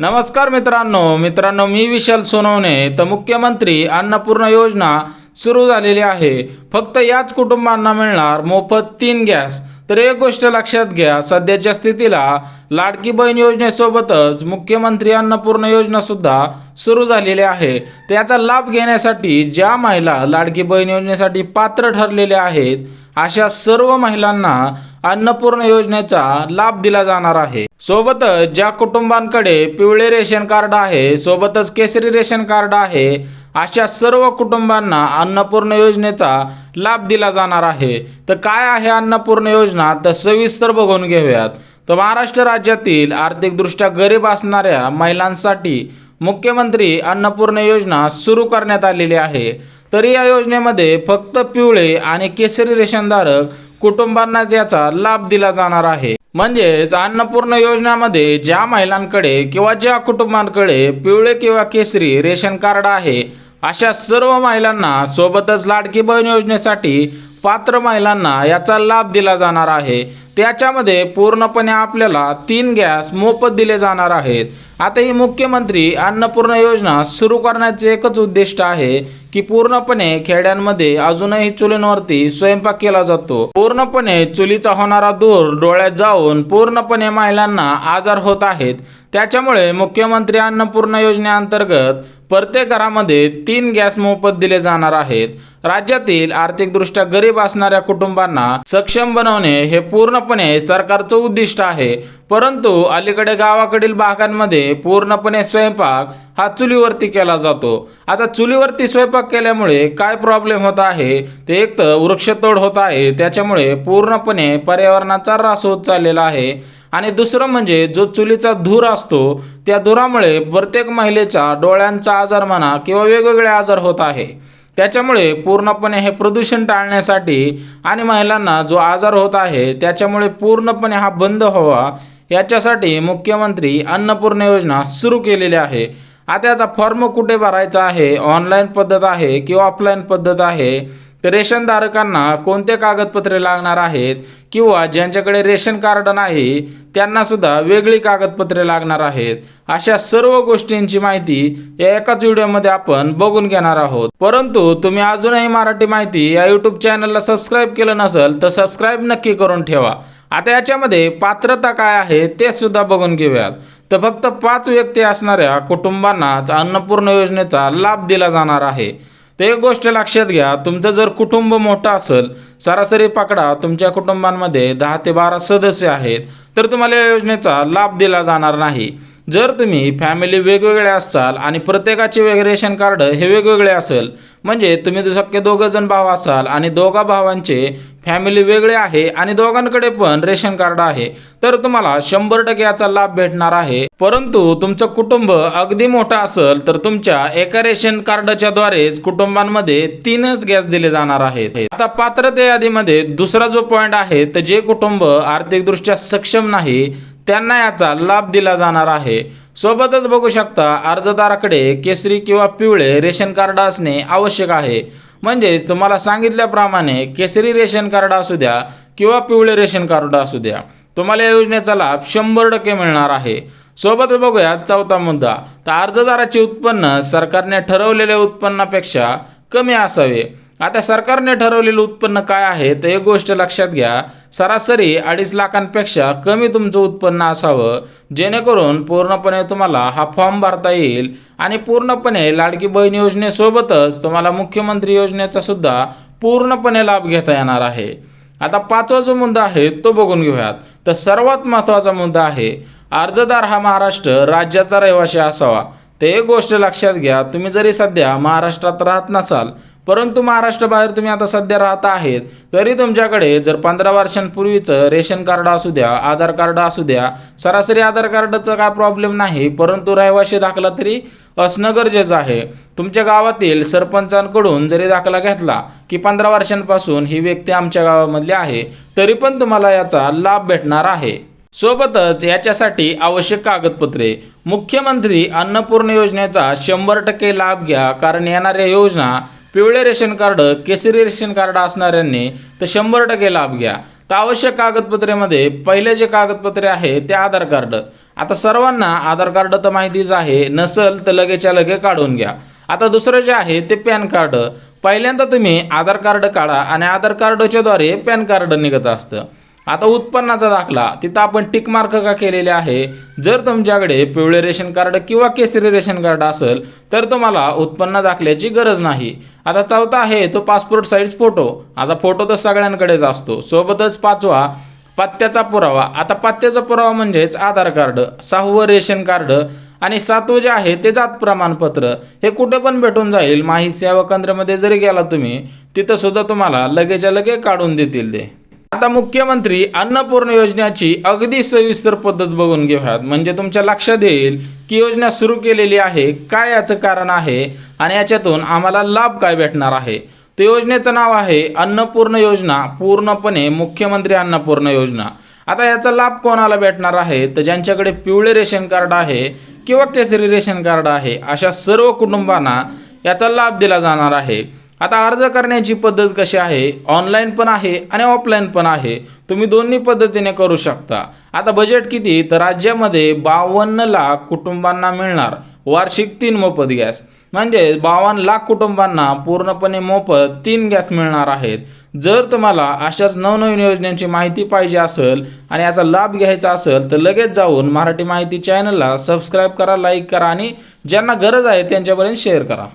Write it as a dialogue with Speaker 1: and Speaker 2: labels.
Speaker 1: नमस्कार मित्रांनो मित्रांनो मी विशाल सोनवणे. तर मुख्यमंत्री अन्नपूर्णा योजना सुरू झालेली आहे. फक्त याच कुटुंबांना मिळणार मोफत तीन गॅस. तर एक गोष्ट लक्षात घ्या सध्याच्या स्थितीला लाडकी बहीण योजनेसोबतच मुख्यमंत्री अन्नपूर्णा योजना सुद्धा सुरू झालेली आहे. त्याचा लाभ घेण्यासाठी ज्या महिला लाडकी बहीण योजनेसाठी पात्र ठरलेल्या आहेत अशा सर्व महिलांना अन्नपूर्ण योजनेचा लाभ दिला जाणार आहे. सोबतच ज्या कुटुंबांकडे पिवळे रेशन कार्ड आहे सोबतच केसरी रेशन कार्ड आहे अशा सर्व कुटुंबांना अन्नपूर्ण योजनेचा लाभ दिला जाणार आहे. तर काय आहे अन्नपूर्ण योजना? तर सविस्तर बघून घेऊयात. तर महाराष्ट्र राज्यातील आर्थिकदृष्ट्या गरीब असणाऱ्या महिलांसाठी मुख्यमंत्री अन्नपूर्ण योजना सुरू करण्यात आलेली आहे. तरी या योजनेमध्ये फक्त पिवळे आणि केसरी रेशनधारक कुटुंबांना याचा लाभ दिला जाणार आहे. म्हणजेच अन्नपूर्ण योजनेमध्ये ज्या महिलांकडे किंवा ज्या कुटुंबांकडे पिवळे किंवा केसरी रेशन कार्ड आहे अशा सर्व महिलांना सोबतच लाडकी बहीण योजनेसाठी पात्र महिलांना याचा लाभ दिला जाणार आहे. त्याच्यामध्ये पूर्णपणे आपल्याला तीन गॅस मोफत दिले जाणार आहेत. आता ही मुख्यमंत्री अन्नपूर्णा योजना सुरू करण्याचे एकच उद्दिष्ट आहे की पूर्णपणे खेड्यांमध्ये अजूनही चुलींवरती स्वयंपाक केला जातो. पूर्णपणे चुलीचा होणारा दूर डोळ्यात जाऊन पूर्णपणे महिलांना आजार होत आहेत. त्याच्यामुळे मुख्यमंत्री अन्नपूर्णा योजनेअंतर्गत प्रत्येक घरामध्ये तीन गॅस मोफत दिले जाणार आहेत. राज्यातील आर्थिकदृष्ट्या गरीब असणाऱ्या कुटुंबांना सक्षम बनवणे हे पूर्णपणे सरकारचं उद्दिष्ट आहे. परंतु अलीकडे गावाकडील भागांमध्ये पूर्णपणे स्वयंपाक हा चुलीवरती केला जातो. आता चुलीवरती स्वयंपाक केल्यामुळे काय प्रॉब्लेम होत आहे? ते एक तर वृक्षतोड होत आहे त्याच्यामुळे पूर्णपणे पर्यावरणाचा ऱ्हास होत चाललेला आहे. आणि दुसरं म्हणजे जो चुलीचा धूर असतो त्या धुरामुळे प्रत्येक महिलेच्या डोळ्यांचा आजार म्हणा किंवा वेगवेगळे आजार होत आहे. त्याच्यामुळे पूर्णपणे हे प्रदूषण टाळण्यासाठी आणि महिलांना जो आजार होत आहे त्याच्यामुळे पूर्णपणे हा बंद व्हावा याच्यासाठी मुख्यमंत्री अन्नपूर्णा योजना सुरू केलेली आहे. आता याचा फॉर्म कुठे भरायचा आहे? ऑनलाईन पद्धत आहे किंवा ऑफलाईन पद्धत आहे? तर रेशनधारकांना कोणते कागदपत्रे लागणार आहेत? किंवा ज्यांच्याकडे रेशन कार्ड नाही त्यांना सुद्धा वेगळी कागदपत्रे लागणार आहेत. अशा सर्व गोष्टींची माहिती या एकाच व्हिडिओमध्ये आपण बघून घेणार आहोत. परंतु तुम्ही अजूनही मराठी माहिती या यूट्यूब चॅनलला सबस्क्राईब केलं नसेल तर सबस्क्राईब नक्की करून ठेवा. आता याच्यामध्ये पात्रता काय आहे ते सुद्धा बघून घेऊयात. तर फक्त पाच व्यक्ती असणाऱ्या कुटुंबांनाच अन्नपूर्ण योजनेचा लाभ दिला जाणार आहे. तर एक गोष्ट लक्षात घ्या तुमचं जर कुटुंब मोठं असेल सरासरी पकडा तुमच्या कुटुंबांमध्ये दहा ते बारा सदस्य आहेत तर तुम्हाला या योजनेचा लाभ दिला जाणार नाही. जर तुम्ही फॅमिली वेगवेगळे असाल आणि प्रत्येकाचे वेग रेशन कार्ड हे वेगवेगळे असेल म्हणजे तुम्ही शक्य दोघं जण भाव असाल आणि दोघा भावांचे फॅमिली वेगळे आहे आणि दोघांकडे पण रेशन कार्ड आहे तर तुम्हाला शंभर टक्के याचा लाभ भेटणार आहे. परंतु तुमचं कुटुंब अगदी मोठं असेल तर तुमच्या एका रेशन कार्डच्या द्वारेच कुटुंबांमध्ये तीनच गॅस दिले जाणार आहेत. आता पात्रते यादीमध्ये दुसरा जो पॉईंट आहे तर जे कुटुंब आर्थिकदृष्ट्या सक्षम नाही त्यांना याचा लाभ दिला जाणार आहे. सोबतच बघू शकता अर्जदाराकडे केसरी किंवा पिवळे रेशन कार्ड असणे आवश्यक आहे. म्हणजेच तुम्हाला सांगितल्याप्रमाणे केसरी रेशन कार्ड असू द्या किंवा पिवळे रेशन कार्ड असू द्या तुम्हाला या योजनेचा लाभ शंभर टक्के मिळणार आहे. सोबत बघूया चौथा मुद्दा तर अर्जदाराचे उत्पन्न सरकारने ठरवलेल्या उत्पन्नापेक्षा कमी असावे. आता सरकारने ठरवलेलं उत्पन्न काय आहे तर एक गोष्ट लक्षात घ्या. सरासरी अडीच लाखांपेक्षा कमी तुमचं उत्पन्न असावं. जेणेकरून पूर्णपणे तुम्हाला हा फॉर्म भरता येईल. आणि पूर्णपणे लाडकी बहीण योजनेसोबतच तुम्हाला मुख्यमंत्री योजनेचा सुद्धा पूर्णपणे लाभ घेता येणार आहे. आता पाचवा जो मुद्दा आहे तो बघून घेऊयात. तर सर्वात महत्त्वाचा मुद्दा आहे अर्जदार हा महाराष्ट्र राज्याचा रहिवासी असावा. ते एक गोष्ट लक्षात घ्या तुम्ही जरी सध्या महाराष्ट्रात राहत नसाल परंतु महाराष्ट्राबाहेर तुम्ही आता सध्या राहत आहेत तरी तुमच्याकडे जर पंधरा वर्षांपूर्वीचं रेशन कार्ड असू द्या आधार कार्ड असू द्या सरासरी आधार कार्डचा काय प्रॉब्लेम नाही परंतु रहिवाशी दाखला तरी असणं गरजेचं आहे. तुमच्या गावातील सरपंचांकडून जरी दाखला घेतला की पंधरा वर्षांपासून ही व्यक्ती आमच्या गावामधली आहे तरी पण तुम्हाला याचा लाभ भेटणार आहे. सोबतच याच्यासाठी आवश्यक कागदपत्रे मुख्यमंत्री अन्नपूर्ण योजनेचा शंभर टक्के लाभ घ्या कारण येणाऱ्या योजना पिवळे रेशन कार्ड केसरी रेशन कार्ड असणाऱ्यांनी तर शंभर टक्के लाभ घ्या. तर आवश्यक कागदपत्रेमध्ये पहिले जे कागदपत्रे आहे ते आधार कार्ड. आता सर्वांना आधार कार्ड तर माहितीच आहे नसल तर लगेच्या लगे काढून घ्या. आता दुसरं जे आहे ते पॅन कार्ड. पहिल्यांदा तुम्ही आधार कार्ड काढा आणि आधार कार्डच्या द्वारे पॅन कार्ड निघत असतं. आता उत्पन्नाचा दाखला तिथं आपण टिक मार्क का केलेले आहे? जर तुमच्याकडे पिवळे रेशन कार्ड किंवा केसरी रेशन कार्ड असेल तर तुम्हाला उत्पन्न दाखल्याची गरज नाही. आता चौथा आहे तो पासपोर्ट साईज फोटो आता फोटो तर सगळ्यांकडेच असतो. सोबतच पाचवा पत्त्याचा पुरावा. आता पत्त्याचा पुरावा म्हणजेच आधार कार्ड सहावं रेशन कार्ड आणि सातवं जे आहे ते जात प्रमाणपत्र. हे कुठे पण भेटून जाईल. माहिती सेवा केंद्रामध्ये जरी गेला तुम्ही तिथंसुद्धा तुम्हाला लगेच्या लगे काढून देतील ते. आता मुख्यमंत्री अन्नपूर्ण योजनेची अगदी सविस्तर पद्धत बघून घेऊयात. म्हणजे तुमच्या लक्षात येईल की योजना सुरू केलेली आहे काय याचं कारण आहे आणि याच्यातून आम्हाला लाभ काय भेटणार आहे? तर योजनेचं नाव आहे अन्नपूर्ण योजना पूर्णपणे मुख्यमंत्री अन्नपूर्ण योजना. आता याचा लाभ कोणाला भेटणार आहे? तर ज्यांच्याकडे पिवळे रेशन कार्ड आहे किंवा केसरी रेशन कार्ड आहे अशा सर्व कुटुंबांना याचा लाभ दिला जाणार आहे. आता अर्ज करण्याची पद्धत कशी आहे? ऑनलाईन पण आहे आणि ऑफलाईन पण आहे. तुम्ही दोन्ही पद्धतीने करू शकता. आता बजेट किती? तर राज्यामध्ये बावन्न लाख कुटुंबांना मिळणार. वार्षिक तीन मोफत गॅस. म्हणजे बावन्न लाख कुटुंबांना पूर्णपणे मोफत तीन गॅस मिळणार आहेत. जर तुम्हाला अशाच नवनवीन योजनांची माहिती पाहिजे असेल आणि याचा लाभ घ्यायचा असेल तर लगेच जाऊन मराठी माहिती चॅनलला सबस्क्राईब करा लाईक करा आणि ज्यांना गरज आहे त्यांच्यापर्यंत शेअर करा.